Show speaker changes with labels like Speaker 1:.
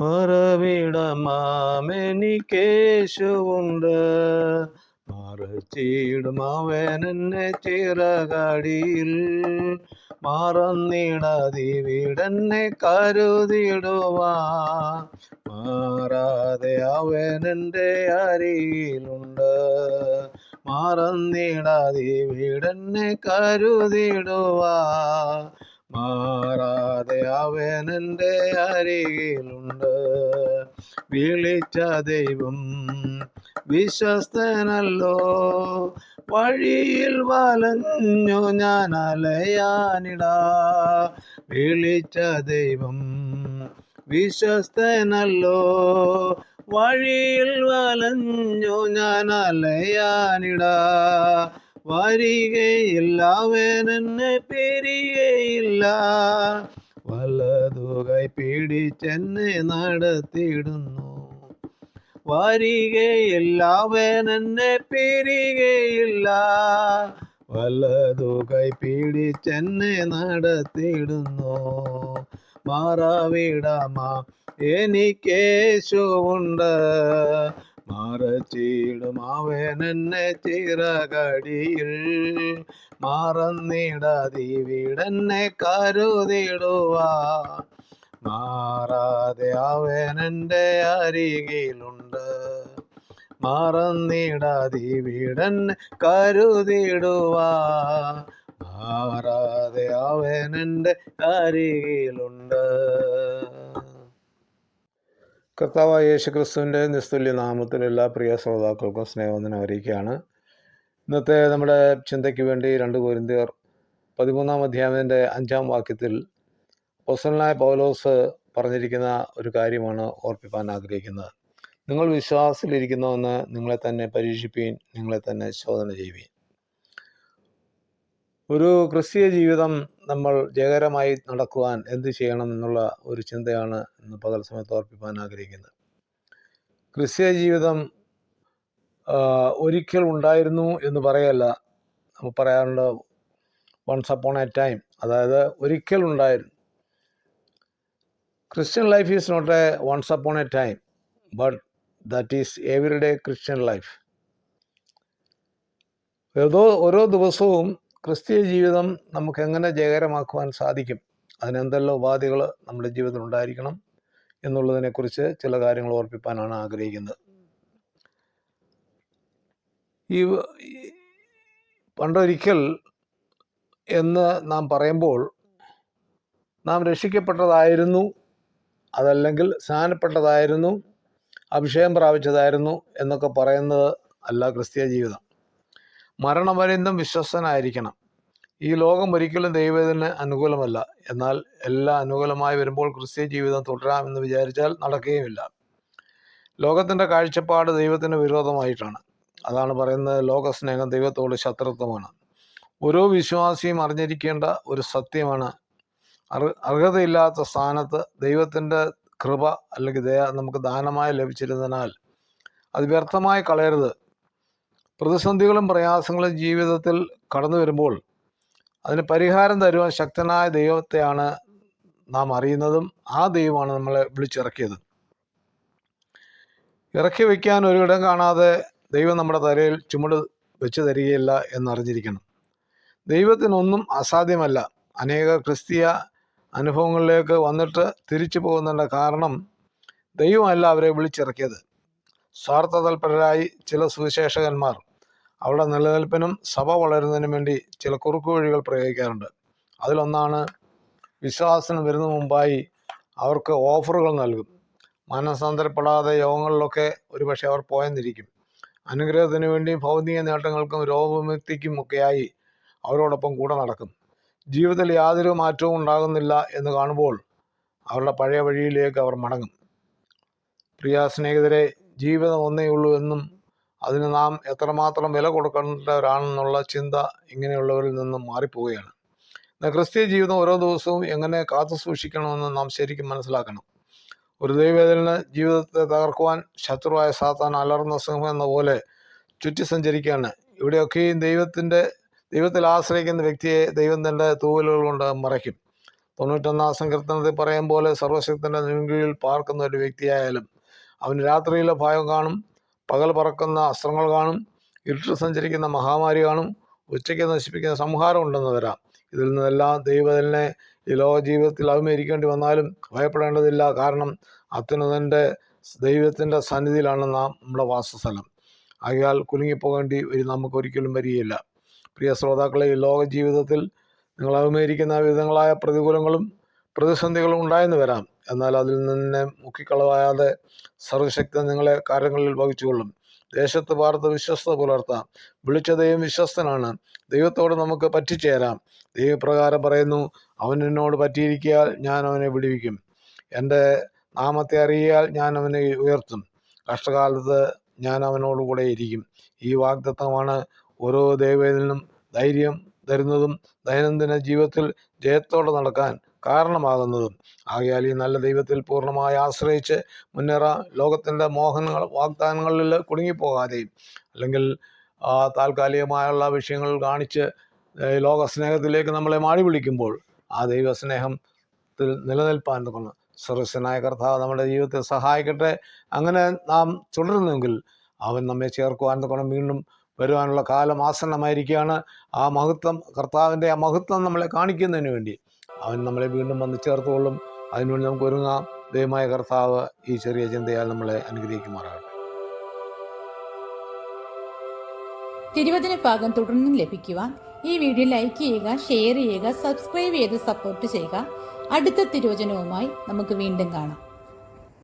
Speaker 1: മറവിടമാമെനിക്കേശുവുണ്ട്. മറച്ചിടും അവൻ എന്നെ ചിറകടിയിൽ. മറന്നിടാതിവിടെന്നെ കരുതിടുവാ മാറാതെ അവനെന്റെ അരിയിലുണ്ട്. മറന്നിടാതിവിടെന്നെ കരുതിടുവാ മാറാതെ അവൻ എന്റെ അരികിലുണ്ട്. വിളിച്ച ദൈവം വിശ്വസ്തനല്ലോ. വഴിയിൽ വലഞ്ഞു ഞാൻ അലയാനിടാ. വിളിച്ച ദൈവം വിശ്വസ്തനല്ലോ. വഴിയിൽ വലഞ്ഞു ഞാൻ അലയാനിടാ. വരികയില്ല അവൻ എന്നെ പിരികയില്ല വലതുകൈ പിടിച്ചെന്നെ നടത്തിയിടുന്നു വരികയില്ല അവൻ എന്നെ പിരികയില്ല വലതുകൈ പിടിച്ചെന്നെ നടത്തിയിടുന്നു മാറാവിടമാ എനിക്കേശുവുണ്ട് മറച്ചിടും അവൻ എന്നെ ചിറകടിയിൽ. മറന്നിടാതിവിടെന്നെ കരുതിടുവാ. മാറാതെ അവൻ എന്റെ അരികിലുണ്ട്. മറന്നിടാതിവിടെന്നെ കരുതിടുവാ. മാറാതെ അവൻ എന്റെ അരികിലുണ്ട്. കർത്താവായ യേശു ക്രിസ്തുവിന്റെ നിസ്തുല്യ നാമത്തിൽ എല്ലാ പ്രിയ ശ്രോതാക്കൾക്കും സ്നേഹവന്ദനം അറിയിക്കുകയാണ്. ഇന്നത്തെ നമ്മുടെ ചിന്തയ്ക്ക് വേണ്ടി രണ്ട് കോരിന്തിയർ പതിമൂന്നാം അധ്യായത്തിന്റെ അഞ്ചാം വാക്യത്തിൽ പൊസലായ പൗലോസ് പറഞ്ഞിരിക്കുന്ന ഒരു കാര്യമാണ് ഓർപ്പിപ്പാൻ ആഗ്രഹിക്കുന്നത്. നിങ്ങൾ വിശ്വാസത്തിലിരിക്കുന്നുവെന്ന് നിങ്ങളെ തന്നെ പരീക്ഷിപ്പീൻ നിങ്ങളെ തന്നെ ശോധന ചെയ്യുവീൻ ഒരു ക്രിസ്തീയ ജീവിതം നമ്മൾ ജയകരമായി നടക്കുവാൻ എന്ത് ചെയ്യണം എന്നുള്ള ഒരു ചിന്തയാണ് ഇന്ന് പകൽ സമയത്ത് ഓർപ്പിക്കാൻ ആഗ്രഹിക്കുന്നത്. ക്രിസ്തീയ ജീവിതം ഒരിക്കൽ ഉണ്ടായിരുന്നു എന്ന് പറയല്ല. നമുക്ക് പറയാറുണ്ട് വൺസ് അപ്പോൺ എ ടൈം അതായത് ഒരിക്കൽ ഉണ്ടായിരുന്നു. Christian life is not a once upon a time but that is every day Christian life ഏതോ ഓരോ ദിവസവും ക്രിസ്തീയ ജീവിതം നമുക്ക് എങ്ങനെ ജയകരമാക്കുവാൻ സാധിക്കും? അതിനെന്തെല്ലാം ഉപാധികൾ നമ്മുടെ ജീവിതത്തിൽ ഉണ്ടായിരിക്കണം എന്നുള്ളതിനെക്കുറിച്ച് ചില കാര്യങ്ങൾ ഓർപ്പിക്കാനാണ് ആഗ്രഹിക്കുന്നത്. ഈ പണ്ടൊരിക്കൽ എന്ന് നാം പറയുമ്പോൾ നാം രക്ഷിക്കപ്പെട്ടതായിരുന്നു അതല്ലെങ്കിൽ സ്നാനപ്പെട്ടതായിരുന്നു അഭിഷേകം പ്രാപിച്ചതായിരുന്നു എന്നൊക്കെ പറയുന്നത് അല്ല ക്രിസ്തീയ ജീവിതം. മരണപര്യന്തം വിശ്വസ്തനായിരിക്കണം. ഈ ലോകം ഒരിക്കലും ദൈവത്തിന് അനുകൂലമല്ല. എന്നാൽ എല്ലാം അനുകൂലമായി വരുമ്പോൾ ക്രിസ്ത്യ ജീവിതം തുടരാമെന്ന് വിചാരിച്ചാൽ നടക്കുകയുമില്ല. ലോകത്തിന്റെ കാഴ്ചപ്പാട് ദൈവത്തിന് വിരോധമായിട്ടാണ്. അതാണ് പറയുന്നത് ലോകസ്നേഹം ദൈവത്തോട് ശത്രുത്വമാണ്. ഓരോ വിശ്വാസിയും അറിഞ്ഞിരിക്കേണ്ട ഒരു സത്യമാണ്. അർഹ അർഹതയില്ലാത്ത സ്ഥാനത്ത് ദൈവത്തിന്റെ കൃപ അല്ലെങ്കിൽ ദയ നമുക്ക് ദാനമായി ലഭിച്ചിരുന്നതിനാൽ അത് വ്യർത്ഥമായി കളയരുത്. പ്രതിസന്ധികളും പ്രയാസങ്ങളും ജീവിതത്തിൽ കടന്നു വരുമ്പോൾ അതിന് പരിഹാരം തരുവാൻ ശക്തനായ ദൈവത്തെയാണ് നാം അറിയുന്നതും ആ ദൈവമാണ് നമ്മളെ വിളിച്ചിറക്കിയത്. ഇറക്കി വയ്ക്കാൻ ഒരിടം കാണാതെ ദൈവം നമ്മുടെ തലയിൽ ചുമട് വെച്ച് തരികയില്ല എന്നറിഞ്ഞിരിക്കണം. ദൈവത്തിനൊന്നും അസാധ്യമല്ല. അനേക ക്രിസ്തീയ അനുഭവങ്ങളിലേക്ക് വന്നിട്ട് തിരിച്ചു പോകുന്നതിന്റെ കാരണം ദൈവമല്ല അവരെ വിളിച്ചിറക്കിയത്. സ്വാർത്ഥ തൽപരരായി ചില സുവിശേഷകന്മാർ. അവരുടെ നിലനിൽപ്പിനും സഭ വളരുന്നതിനും വേണ്ടി ചില കുറുക്കു വഴികൾ പ്രയോഗിക്കാറുണ്ട്. അതിലൊന്നാണ് വിശ്വാസത്തിന് വരുന്ന മുമ്പായി അവർക്ക് ഓഫറുകൾ നൽകും. മനസ്സാന്തരപ്പെടാതെ യോഗങ്ങളിലൊക്കെ ഒരുപക്ഷെ അവർ പോയെന്നിരിക്കും. അനുഗ്രഹത്തിന് വേണ്ടി ഭൗതിക നേട്ടങ്ങൾക്കും രോഗവിമുക്തിക്കും ഒക്കെയായി അവരോടൊപ്പം കൂടെ നടക്കും. ജീവിതത്തിൽ യാതൊരു മാറ്റവും ഉണ്ടാകുന്നില്ല എന്ന് കാണുമ്പോൾ അവരുടെ പഴയ വഴിയിലേക്ക് അവർ മടങ്ങും. പ്രിയ സ്നേഹിതരെ ജീവിതം ഒന്നേ ഉള്ളൂ എന്നും അതിന് നാം എത്രമാത്രം വില കൊടുക്കേണ്ടവരാണെന്നുള്ള ചിന്ത ഇങ്ങനെയുള്ളവരിൽ നിന്നും മാറിപ്പോവുകയാണ്. എന്നാൽ ക്രിസ്തീയ ജീവിതം ഓരോ ദിവസവും എങ്ങനെ കാത്തു സൂക്ഷിക്കണമെന്ന് നാം ശരിക്കും മനസ്സിലാക്കണം. ഒരു ദൈവവേദന ജീവിതത്തെ തകർക്കുവാൻ ശത്രുവായ സാത്താൻ അലർന്ന സിംഹം എന്ന പോലെ ചുറ്റി സഞ്ചരിക്കുകയാണ്. ഇവിടെയൊക്കെയും ദൈവത്തിന്റെ ദൈവത്തിൽ ആശ്രയിക്കുന്ന വ്യക്തിയെ ദൈവം തന്റെ തൂവലുകൾ കൊണ്ട് മറയ്ക്കും. തൊണ്ണൂറ്റൊന്നാം സങ്കീർത്തനത്തിൽ പറയും പോലെ സർവശക്തന്റെ നെടുങ്കീഴിൽ പാർക്കുന്ന ഒരു വ്യക്തിയായാലും അവന് രാത്രിയിലെ ഭയം കാണും. പകൽ പറക്കുന്ന അസ്ത്രങ്ങൾ കാണും. ഇരുട്ടിൽ സഞ്ചരിക്കുന്ന മഹാമാരി കാണും. ഉച്ചയ്ക്ക് നശിപ്പിക്കുന്ന സംഹാരം ഉണ്ടെന്ന് വരാം. ഇതിൽ നിന്നെല്ലാം ദൈവത്തിനെ ഈ ലോക ജീവിതത്തിൽ അഭിമുഖീകരിക്കേണ്ടി വന്നാലും ഭയപ്പെടേണ്ടതില്ല. കാരണം അത്യുന്നതന്റെ ദൈവത്തിന്റെ സന്നിധിയിലാണ് നാം നമ്മുടെ വാസസ്ഥലം. ആകയാൽ കുലുങ്ങിപ്പോകേണ്ടി ഒരു നമുക്ക് ഒരിക്കലും വരികയില്ല. പ്രിയ ശ്രോതാക്കളെ ഈ ലോക ജീവിതത്തിൽ നിങ്ങൾ അഭിമുഖീകരിക്കുന്ന വിധങ്ങളായ പ്രതികൂലങ്ങളും പ്രതിസന്ധികളും ഉണ്ടായെന്ന് വരാം. എന്നാൽ അതിൽ നിന്ന് മുക്കിക്കളവാതെ സർവശക്തൻ നിങ്ങളെ കാര്യങ്ങളിൽ വഹിച്ചുകൊള്ളും. ദേശത്ത് പാർത്ത് വിശ്വസ്ത പുലർത്താം. വിളിച്ച ദൈവം വിശ്വസ്തനാണ്. ദൈവത്തോട് നമുക്ക് പറ്റിച്ചേരാം. ദൈവപ്രകാരം പറയുന്നു അവൻ എന്നോട് പറ്റിയിരിക്കിയാൽ ഞാൻ അവനെ വിടുവിക്കും. എന്റെ നാമത്തെ അറിയാൽ ഞാൻ അവനെ ഉയർത്തും. കഷ്ടകാലത്ത് ഞാൻ അവനോടുകൂടെ ഇരിക്കും. ഈ വാഗ്ദത്തമാണ് ഓരോ ദൈവത്തിനും ധൈര്യം തരുന്നതും ദൈനംദിന ജീവിതത്തിൽ ജയത്തോടെ നടക്കാൻ കാരണമാകുന്നതും. ആകയാൽ ഈ നല്ല ദൈവത്തിൽ പൂർണമായി ആശ്രയിച്ച് മുന്നേറാൻ ലോകത്തിന്റെ മോഹനങ്ങൾ വാഗ്ദാനങ്ങളിൽ കുടുങ്ങിപ്പോകാതെയും അല്ലെങ്കിൽ താൽക്കാലികമായുള്ള വിഷയങ്ങൾ കാണിച്ച് ലോകസ്നേഹത്തിലേക്ക് ലോക സ്നേഹത്തിലേക്ക് നമ്മളെ മാടി വിളിക്കുമ്പോൾ ആ ദൈവസ്നേഹത്തിൽ നിലനിൽപ്പാൻ തുടങ്ങും സർവസ്വനായ കർത്താവ് നമ്മുടെ ജീവിതത്തെ സഹായിക്കട്ടെ. അങ്ങനെ നാം തുടരുന്നെങ്കിൽ അവൻ നമ്മെ ചേർക്കുവാൻ തുടങ്ങും വീണ്ടും വരുവാനുള്ള കാലം ആസന്നമായിരിക്കുകയാണ്. ആ മഹത്വം കർത്താവിന്റെ ആ മഹത്വം നമ്മളെ കാണിക്കുന്നതിന് വേണ്ടി. അവൻ നമ്മളെ വീണ്ടും വന്ന് ചേർത്തുകൊള്ളും. അതിനുവേണ്ടി നമുക്ക് ഒരുങ്ങാം. ദൈവമായ കർത്താവ് ഈ ചെറിയ ചിന്തയാൽ നമ്മളെ അനുഗ്രഹിക്കുമാറാകട്ടെ.
Speaker 2: തിരുവചന ഭാഗം തുടർന്നും ലഭിക്കുവാൻ ഈ വീഡിയോ ലൈക്ക് ചെയ്യുക ഷെയർ ചെയ്യുക സബ്സ്ക്രൈബ് ചെയ്ത് സപ്പോർട്ട് ചെയ്യുക. അടുത്ത തിരുവചനവുമായി നമുക്ക് വീണ്ടും കാണാം.